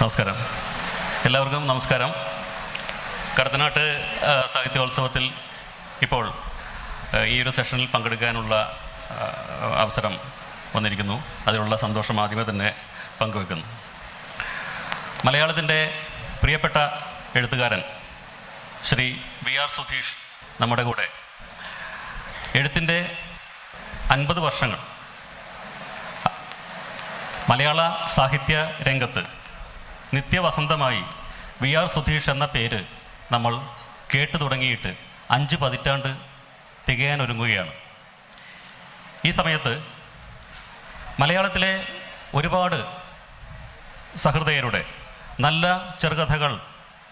നമസ്കാരം. എല്ലാവർക്കും നമസ്കാരം. കടത്തനാട്ട് സാഹിത്യോത്സവത്തിൽ ഇപ്പോൾ ഈ ഒരു സെഷനിൽ പങ്കെടുക്കാനുള്ള അവസരം വന്നിരിക്കുന്നു. അതിലുള്ള സന്തോഷം ആദ്യമേ തന്നെ പങ്കുവെക്കുന്നു മലയാളത്തിന്റെ പ്രിയപ്പെട്ട എഴുത്തുകാരൻ ശ്രീ വി ആർ സുധീഷ് നമ്മുടെ കൂടെ. എഴുത്തിന്റെ അൻപത് വർഷങ്ങൾ. മലയാള സാഹിത്യ രംഗത്ത് നിത്യവസന്തമായി വി ആർ സുധീഷ് എന്ന പേര് നമ്മൾ കേട്ടു തുടങ്ങിയിട്ട് അഞ്ച് പതിറ്റാണ്ട് തികയാനൊരുങ്ങുകയാണ്. ഈ സമയത്ത് മലയാളത്തിലെ ഒരുപാട് സഹൃദയരുടെ നല്ല ചെറുകഥകൾ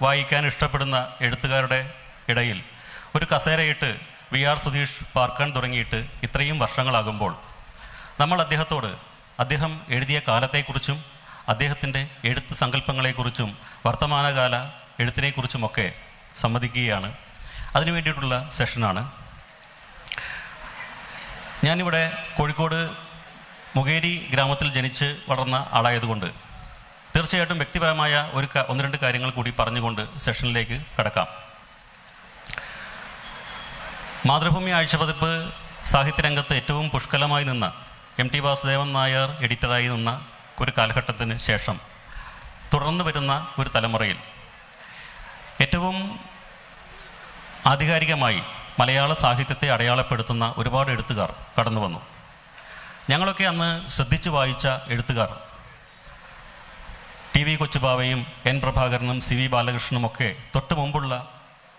വായിക്കാൻ ഇഷ്ടപ്പെടുന്ന എഴുത്തുകാരുടെ ഇടയിൽ ഒരു കസേരയിട്ട് വി ആർ സുധീഷ് പാർക്കാൻ തുടങ്ങിയിട്ട് ഇത്രയും വർഷങ്ങളാകുമ്പോൾ നമ്മൾ അദ്ദേഹത്തോട് അദ്ദേഹം എഴുതിയ കാലത്തെക്കുറിച്ചും അദ്ദേഹത്തിന്റെ എഴുത്ത് സങ്കല്പങ്ങളെക്കുറിച്ചും വർത്തമാനകാല എഴുത്തിനെക്കുറിച്ചുമൊക്കെ സംവദിക്കുകയാണ് അതിനു വേണ്ടിയിട്ടുള്ള സെഷനാണ്. ഞാനിവിടെ കോഴിക്കോട് മുകേരി ഗ്രാമത്തിൽ ജനിച്ച് വളർന്ന ആളായതുകൊണ്ട് തീർച്ചയായിട്ടും വ്യക്തിപരമായ ഒരു ഒന്ന് രണ്ട് കാര്യങ്ങൾ കൂടി പറഞ്ഞുകൊണ്ട് സെഷനിലേക്ക് കടക്കാം. മാതൃഭൂമി ആഴ്ചപതിപ്പ് സാഹിത്യരംഗത്ത് ഏറ്റവും പുഷ്കലമായി നിന്ന എം ടി വാസുദേവൻ നായർ എഡിറ്ററായി നിന്ന ഒരു കാലഘട്ടത്തിന് ശേഷം തുടർന്നു വരുന്ന ഒരു തലമുറയിൽ ഏറ്റവും ആധികാരികമായി മലയാള സാഹിത്യത്തെ അടയാളപ്പെടുത്തുന്ന ഒരുപാട് എഴുത്തുകാർ കടന്നു വന്നു. ഞങ്ങളൊക്കെ അന്ന് ശ്രദ്ധിച്ചു വായിച്ച എഴുത്തുകാർ ടി വി കൊച്ചുബാവയും എൻ പ്രഭാകരനും സി വി ബാലകൃഷ്ണനും ഒക്കെ തൊട്ട് മുമ്പുള്ള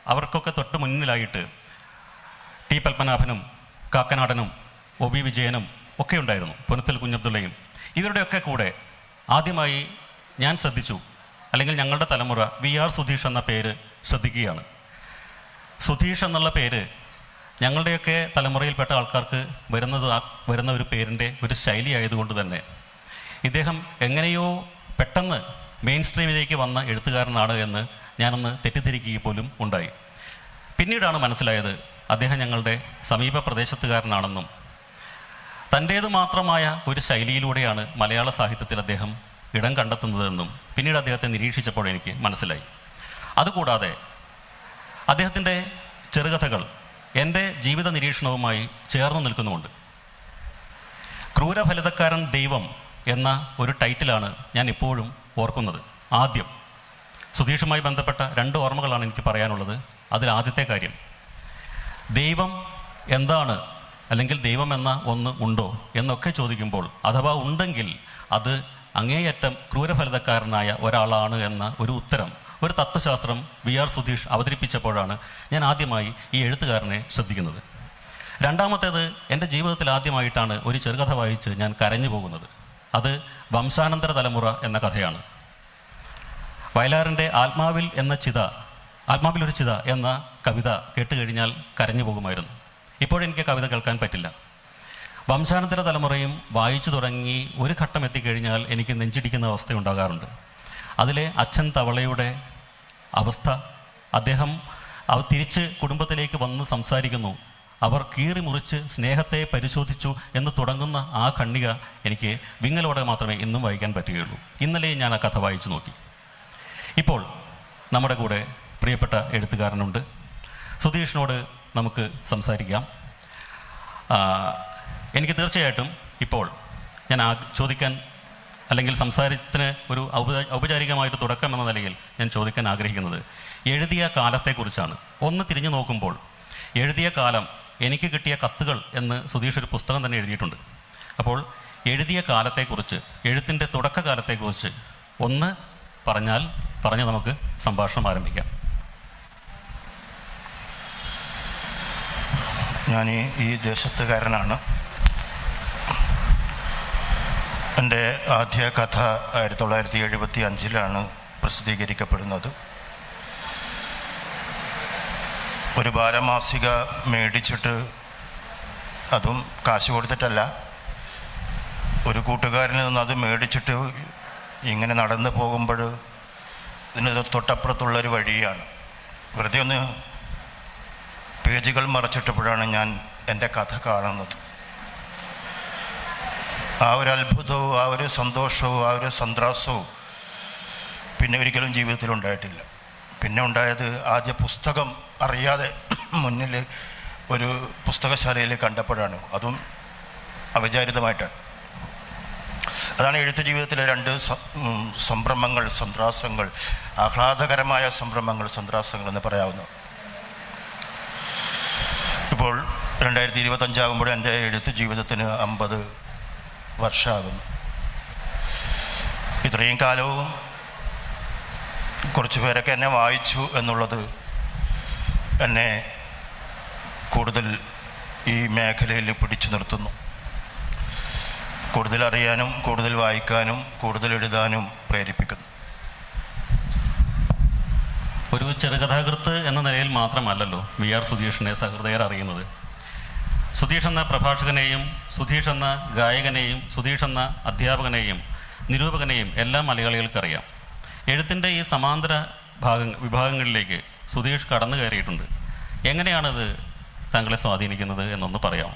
അവർക്കൊക്കെ തൊട്ട് മുന്നിലായിട്ട് ടി പത്മനാഭനും കാക്കനാടനും ഒ വി വിജയനും ഒക്കെ ഉണ്ടായിരുന്നു പുനത്തിൽ കുഞ്ഞബ്ദുള്ളയും. ഇവരുടെയൊക്കെ കൂടെ ആദ്യമായി ഞാൻ ശ്രദ്ധിച്ചു അല്ലെങ്കിൽ ഞങ്ങളുടെ തലമുറ വി ആർ സുധീഷ് എന്ന പേര് ശ്രദ്ധിക്കുകയാണ്. സുധീഷ് എന്നുള്ള പേര് ഞങ്ങളുടെയൊക്കെ തലമുറയിൽപ്പെട്ട ആൾക്കാർക്ക് വരുന്നത് വരുന്ന ഒരു പേരിന്റെ ഒരു ശൈലി ആയതുകൊണ്ട് തന്നെ. ഇദ്ദേഹം എങ്ങനെയോ പെട്ടെന്ന് മെയിൻ സ്ട്രീമിലേക്ക് വന്ന എഴുത്തുകാരനാണ് എന്ന് ഞാനൊന്ന് തെറ്റിദ്ധരിക്കുക പോലും ഉണ്ടായി. പിന്നീടാണ് മനസ്സിലായത് അദ്ദേഹം ഞങ്ങളുടെ സമീപ പ്രദേശത്തുകാരനാണെന്നും തന്റേത് മാത്രമായ ഒരു ശൈലിയിലൂടെയാണ് മലയാള സാഹിത്യത്തിൽ അദ്ദേഹം ഇടം കണ്ടെത്തുന്നതെന്നും പിന്നീട് അദ്ദേഹത്തെ നിരീക്ഷിച്ചപ്പോൾ എനിക്ക് മനസ്സിലായി. അതുകൂടാതെ അദ്ദേഹത്തിന്റെ ചെറുകഥകൾ എന്റെ ജീവിത നിരീക്ഷണവുമായി ചേർന്ന് നിൽക്കുന്നുമുണ്ട്. ക്രൂരഫലിതക്കാരൻ ദൈവം എന്ന ഒരു ടൈറ്റിലാണ് ഞാൻ ഇപ്പോഴും ഓർക്കുന്നത്. ആദ്യം സുധീഷുമായി ബന്ധപ്പെട്ട രണ്ട് ഓർമ്മകളാണ് എനിക്ക് പറയാനുള്ളത്. അതിൽ ആദ്യത്തെ കാര്യം ദൈവം എന്താണ് അല്ലെങ്കിൽ ദൈവം എന്ന ഒന്ന് ഉണ്ടോ എന്നൊക്കെ ചോദിക്കുമ്പോൾ അഥവാ ഉണ്ടെങ്കിൽ അത് അങ്ങേയറ്റം ക്രൂരഫലിതക്കാരനായ ഒരാളാണ് എന്ന ഒരു ഉത്തരം ഒരു തത്വശാസ്ത്രം വി ആർ സുധീഷ് അവതരിപ്പിച്ചപ്പോഴാണ് ഞാൻ ആദ്യമായി ഈ എഴുത്തുകാരനെ ശ്രദ്ധിക്കുന്നത്. രണ്ടാമത്തേത് എന്റെ ജീവിതത്തിൽ ആദ്യമായിട്ടാണ് ഒരു ചെറുകഥ വായിച്ച് ഞാൻ കരഞ്ഞു പോകുന്നത്. അത് വംശാനന്തര തലമുറ എന്ന കഥയാണ്. വയലാറിന്റെ ആത്മാവിൽ എന്ന ചിത ആത്മാവിൽ ഒരു ചിത എന്ന കവിത കേട്ടുകഴിഞ്ഞാൽ കരഞ്ഞു പോകുമായിരുന്നു. ഇപ്പോഴെനിക്ക് കവിത കേൾക്കാൻ പറ്റില്ല. വംശാനന്തര തലമുറയും വായിച്ചു തുടങ്ങി ഒരു ഘട്ടം എത്തിക്കഴിഞ്ഞാൽ എനിക്ക് നെഞ്ചിടിക്കുന്ന അവസ്ഥ ഉണ്ടാകാറുണ്ട്. അതിലെ അച്ഛൻ തവളയുടെ അവസ്ഥ അദ്ദേഹം അവ തിരിച്ച് കുടുംബത്തിലേക്ക് വന്ന് സംസാരിക്കുന്നു. അവർ കീറി മുറിച്ച് സ്നേഹത്തെ പരിശോധിച്ചു എന്ന് തുടങ്ങുന്ന ആ ഖണ്ണിക എനിക്ക് വിങ്ങലോടെ മാത്രമേ ഇന്നും വായിക്കാൻ പറ്റുകയുള്ളൂ. ഇന്നലെ ഞാൻ ആ കഥ വായിച്ചു നോക്കി. ഇപ്പോൾ നമ്മുടെ കൂടെ പ്രിയപ്പെട്ട എഴുത്തുകാരനുണ്ട്. സുധീഷിനോട് നമുക്ക് സംസാരിക്കാം. എനിക്ക് തീർച്ചയായിട്ടും ഇപ്പോൾ ഞാൻ ചോദിക്കാൻ അല്ലെങ്കിൽ സംസാരത്തിന് ഒരു ഔപചാ ഔപചാരികമായിട്ട് തുടക്കം എന്ന നിലയിൽ ഞാൻ ചോദിക്കാൻ ആഗ്രഹിക്കുന്നത് എഴുതിയ കാലത്തെക്കുറിച്ചാണ്. ഒന്ന് തിരിഞ്ഞു നോക്കുമ്പോൾ എഴുതിയ കാലം എനിക്ക് കിട്ടിയ കത്തുകൾ എന്ന് സുധീഷ് ഒരു പുസ്തകം തന്നെ എഴുതിയിട്ടുണ്ട്. അപ്പോൾ എഴുതിയ കാലത്തെക്കുറിച്ച് എഴുത്തിന്റെ തുടക്കകാലത്തെക്കുറിച്ച് ഒന്ന് പറഞ്ഞാൽ പറഞ്ഞ് നമുക്ക് സംഭാഷണം ആരംഭിക്കാം. ഞാൻ ഈ ഈ ദേശത്തുകാരനാണ് എന്റെ ആദ്യ കഥ ആയിരത്തി തൊള്ളായിരത്തി എഴുപത്തി അഞ്ചിലാണ് പ്രസിദ്ധീകരിക്കപ്പെടുന്നത്. ഒരു ബാലമാസിക മേടിച്ചിട്ട് അതും കാശ് കൊടുത്തിട്ടല്ല. ഒരു കൂട്ടുകാരനിൽ നിന്ന് അത് മേടിച്ചിട്ട് ഇങ്ങനെ നടന്നു പോകുമ്പോൾ ഇതിന് തൊട്ടപ്പുറത്തുള്ളൊരു വഴിയാണ്. വെറുതെ ഒന്ന് പേജുകൾ മറച്ചിട്ടപ്പോഴാണ് ഞാൻ എന്റെ കഥ കാണുന്നത്. ആ ഒരു അത്ഭുതവും ആ ഒരു സന്തോഷവും ആ ഒരു സന്ത്രാസവും പിന്നെ ഒരിക്കലും ജീവിതത്തിൽ ഉണ്ടായിട്ടില്ല. പിന്നെ ഉണ്ടായത് ആദ്യ പുസ്തകം അറിയാതെ മുന്നിൽ ഒരു പുസ്തകശാലയിൽ കണ്ടപ്പോഴാണ്. അതും അവിചാരിതമായിട്ടാണ്. അതാണ് എഴുത്ത് ജീവിതത്തിലെ രണ്ട് സംരംഭങ്ങൾ സന്ത്രാസങ്ങൾ ആഹ്ലാദകരമായ സംരംഭങ്ങൾ സന്ത്രാസങ്ങൾ എന്ന് പറയാവുന്നത്. ഇപ്പോൾ രണ്ടായിരത്തി ഇരുപത്തഞ്ചാകുമ്പോൾ എന്റെ എഴുത്ത് ജീവിതത്തിന് അമ്പത് വർഷമാകുന്നു ഇത്രയും കാലവും കുറച്ച് പേരൊക്കെ എന്നെ വായിച്ചു എന്നുള്ളത് എന്നെ കൂടുതൽ ഈ മേഖലയിൽ പിടിച്ചു നിർത്തുന്നു. കൂടുതൽ അറിയാനും കൂടുതൽ വായിക്കാനും കൂടുതൽ എഴുതാനും പ്രേരിപ്പിക്കുന്നു. ഒരു ചെറുകഥാകൃത്ത് എന്ന നിലയിൽ മാത്രമല്ലല്ലോ വി ആർ സുധീഷിനെ സഹൃദയർ അറിയുന്നത്. സുധീഷ് എന്ന പ്രഭാഷകനെയും സുധീഷ് എന്ന ഗായകനെയും സുധീഷ് എന്ന അധ്യാപകനെയും നിരൂപകനെയും എല്ലാ മലയാളികൾക്കറിയാം. എഴുത്തിന്റെ ഈ സമാന്തര ഭാഗ വിഭാഗങ്ങളിലേക്ക് സുധീഷ് കടന്നു കയറിയിട്ടുണ്ട്. എങ്ങനെയാണത് താങ്കളെ സ്വാധീനിക്കുന്നത് എന്നൊന്ന് പറയാം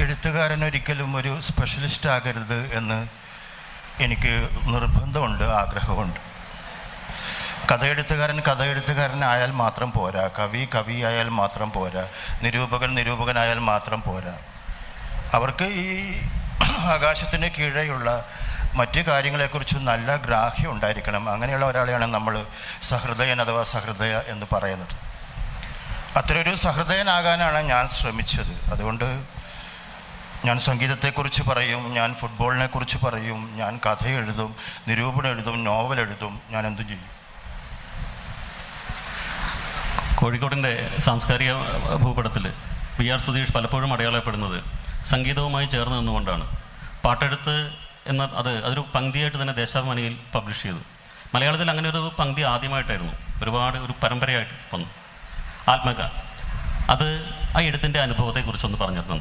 എഴുത്തുകാരൻ ഒരിക്കലും ഒരു സ്പെഷ്യലിസ്റ്റ് ആകരുത് എന്ന് എനിക്ക് നിർബന്ധമുണ്ട് ആഗ്രഹമുണ്ട്. കഥയെഴുത്തുകാരൻ കഥയെഴുത്തുകാരനായാൽ മാത്രം പോരാ. കവി കവി ആയാൽ മാത്രം പോരാ. നിരൂപകൻ നിരൂപകനായാൽ മാത്രം പോരാ. അവർക്ക് ഈ ആകാശത്തിന് കീഴെയുള്ള മറ്റ് കാര്യങ്ങളെക്കുറിച്ച് നല്ല ഗ്രാഹ്യം ഉണ്ടായിരിക്കണം. അങ്ങനെയുള്ള ഒരാളെയാണ് നമ്മൾ സഹൃദയൻ അഥവാ സഹൃദയ എന്ന് പറയുന്നത്. അത്തരൊരു സഹൃദയനാകാനാണ് ഞാൻ ശ്രമിച്ചത്. അതുകൊണ്ട് ഞാൻ സംഗീതത്തെക്കുറിച്ച് പറയും ഞാൻ ഫുട്ബോളിനെക്കുറിച്ച് പറയും ഞാൻ കഥ എഴുതും നിരൂപണം എഴുതും നോവൽ എഴുതും ഞാൻ എന്തു ചെയ്യും. കോഴിക്കോടിന്റെ സാംസ്കാരിക ഭൂപടത്തിൽ വി ആർ സുധീഷ് പലപ്പോഴും അടയാളപ്പെടുന്നത് സംഗീതവുമായി ചേർന്ന് നിന്നുകൊണ്ടാണ്. പാട്ടെഴുത്ത് എന്ന അത് അതൊരു പങ്ക്തിയായിട്ട് തന്നെ ദേശാഭിമാനിയിൽ പബ്ലിഷ് ചെയ്തു. മലയാളത്തിൽ അങ്ങനെ ഒരു പങ്ക്തി ആദ്യമായിട്ടായിരുന്നു. ഒരുപാട് ഒരു പരമ്പരയായിട്ട് വന്നു. ആത്മക. അത് ആ എഴുത്തിന്റെ അനുഭവത്തെക്കുറിച്ചൊന്ന് പറഞ്ഞു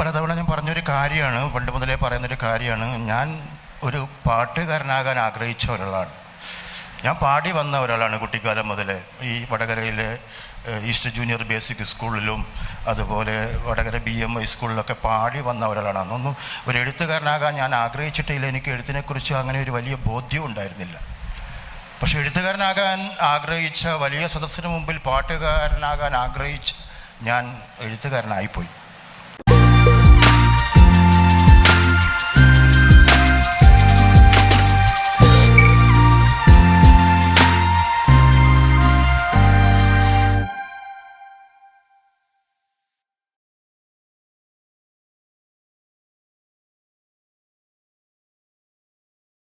പലതവണ ഞാൻ പറഞ്ഞൊരു കാര്യമാണ് പണ്ട് മുതലേ പറയുന്നൊരു കാര്യമാണ്. ഞാൻ ഒരു പാട്ടുകാരനാകാൻ ആഗ്രഹിച്ച ഒരാളാണ്. ഞാൻ പാടി വന്ന ഒരാളാണ് കുട്ടിക്കാലം മുതൽ ഈ വടകരയിലെ ഈസ്റ്റ് ജൂനിയർ ബേസിക് സ്കൂളിലും അതുപോലെ വടകര ബി എം ഐ സ്കൂളിലൊക്കെ പാടി വന്ന ഒരാളാണ്. അന്നൊന്നും ഒരു എഴുത്തുകാരനാകാൻ ഞാൻ ആഗ്രഹിച്ചിട്ടില്ല. എനിക്ക് എഴുത്തിനെക്കുറിച്ച് അങ്ങനെ ഒരു വലിയ ബോധ്യം ഉണ്ടായിരുന്നില്ല. പക്ഷെ എഴുത്തുകാരനാകാൻ ആഗ്രഹിച്ച വലിയ സദസ്സിന് മുമ്പിൽ പാട്ടുകാരനാകാൻ ആഗ്രഹിച്ച് ഞാൻ എഴുത്തുകാരനായിപ്പോയി.